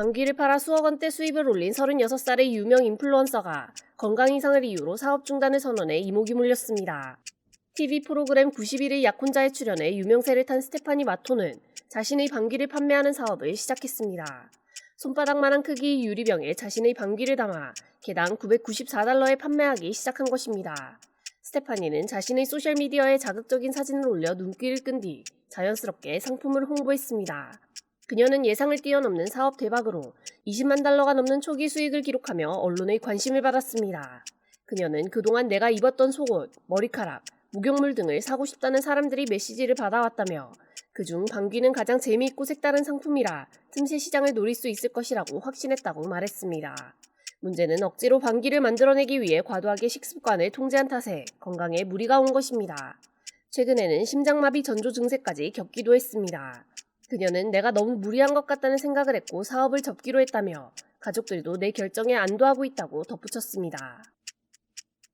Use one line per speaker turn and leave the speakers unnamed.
방귀를 팔아 수억 원대 수입을 올린 36살의 유명 인플루언서가 건강 이상을 이유로 사업 중단을 선언해 이목이 몰렸습니다. TV 프로그램 91일 약혼자에 출연해 유명세를 탄 스테파니 마토는 자신의 방귀를 판매하는 사업을 시작했습니다. 손바닥만한 크기의 유리병에 자신의 방귀를 담아 개당 994달러에 판매하기 시작한 것입니다. 스테파니는 자신의 소셜미디어에 자극적인 사진을 올려 눈길을 끈 뒤 자연스럽게 상품을 홍보했습니다. 그녀는 예상을 뛰어넘는 사업 대박으로 20만 달러가 넘는 초기 수익을 기록하며 언론의 관심을 받았습니다. 그녀는 그동안 내가 입었던 속옷, 머리카락, 목욕물 등을 사고 싶다는 사람들이 메시지를 받아왔다며 그중 방귀는 가장 재미있고 색다른 상품이라 틈새 시장을 노릴 수 있을 것이라고 확신했다고 말했습니다. 문제는 억지로 방귀를 만들어내기 위해 과도하게 식습관을 통제한 탓에 건강에 무리가 온 것입니다. 최근에는 심장마비 전조 증세까지 겪기도 했습니다. 그녀는 내가 너무 무리한 것 같다는 생각을 했고 사업을 접기로 했다며 가족들도 내 결정에 안도하고 있다고 덧붙였습니다.